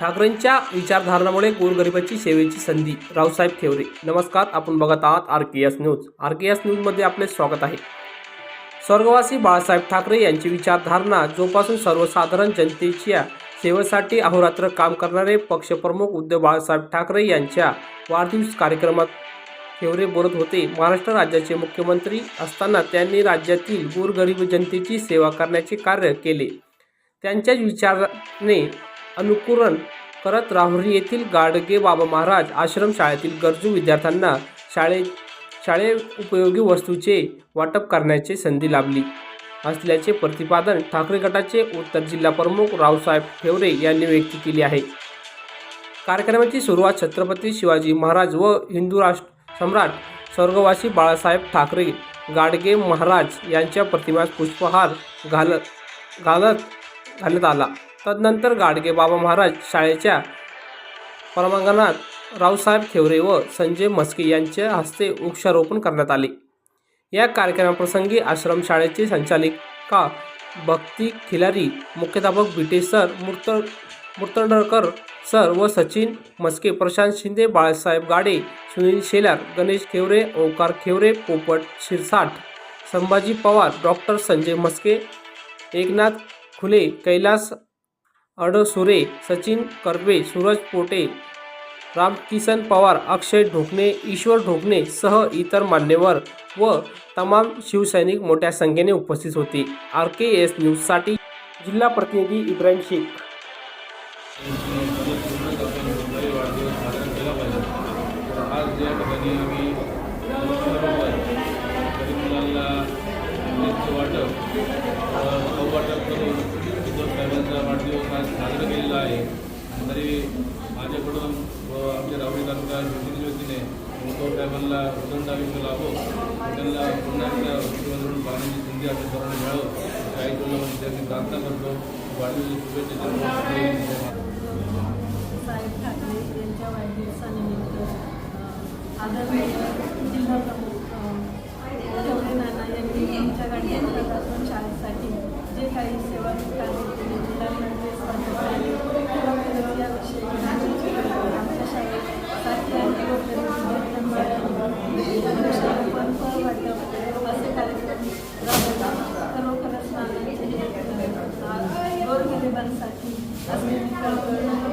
ठाकरेंच्या विचारधारणामुळे गोरगरिबाची सेवेची संधी. रावसाहेब ठेवरे नमस्कार आपण बघत आहात R K S news. R K S न्यूजमध्ये आपले स्वागत आहे. स्वर्गवासी बाळासाहेब ठाकरे यांची विचारधारणा जोपासून सर्वसाधारण जनतेच्या सेवेसाठी अहोरात्र काम करणारे पक्षप्रमुख उद्धव बाळासाहेब ठाकरे यांच्या वाढदिवस कार्यक्रमात ठेवरे बोलत होते. महाराष्ट्र राज्याचे मुख्यमंत्री असताना त्यांनी राज्यातील गोरगरीब जनतेची सेवा करण्याचे कार्य केले. त्यांच्याच विचाराने अनुकरण करत राहुरी येथील गाडगे बाबा महाराज आश्रम शाळेतील गरजू विद्यार्थ्यांना शाळे शाळे उपयोगी वस्तूचे वाटप करण्याची संधी लाभली. असल्याचे प्रतिपादन ठाकरे गटाचे उत्तर जिल्हा प्रमुख रावसाहेब ठेवरे यांनी व्यक्त केली आहे. कार्यक्रमाची सुरुवात छत्रपती शिवाजी महाराज व हिंदू राष्ट्र सम्राट स्वर्गवासी बाळासाहेब ठाकरे गाडगे महाराज यांच्या प्रतिमास पुष्पहार घालत घालत घालण्यात आला. तदनंतर गाडगे बाबा महाराज शाळेच्या परमांगणात रावसाहेब खेवरे व संजय मस्के यांच्या हस्ते वृक्षारोपण करण्यात आले. या कार्यक्रमाप्रसंगी आश्रमशाळेचे संचालिका भक्ती खिलारी मुख्याध्यापक बिटे सर मूर्त मूर्तंडकर सर व सचिन मस्के प्रशांत शिंदे बाळासाहेब गाडे सुनील शेलार गणेश खेवरे ओंकार खेवरे पोपट शिरसाट संभाजी पवार डॉक्टर संजय मस्के एकनाथ खुले कैलास अडसुरे सचिन कर्वे सूरज पोटे रामकिसन पवार अक्षय ढोकणे ईश्वर ढोकणे सह इतर मान्यवर व तमाम शिवसैनिक मोठ्या संख्येने उपस्थित होते. आर के एस न्यूजसाठी जिल्हा प्रतिनिधी इब्राहिम शेख. आज या ठिकाणी आम्ही तरी माझ्याकडून व आमच्या रावळी तालुका शिवसेनेच्या वतीने उद्धव साहेबांना उदंड आम्ही केला त्यांना पुन्हा एकदा मुख्यमंत्र्यांकडून पाहण्याची संधी आपल्या सर्वांना मिळावं काही आई त्यांनी प्रार्थना करतो. वाढलेली शुभेच्छा साहेब ठाकरे यांच्या वाढदिवसानिमित्त आदरणीय जिल्हा Amén.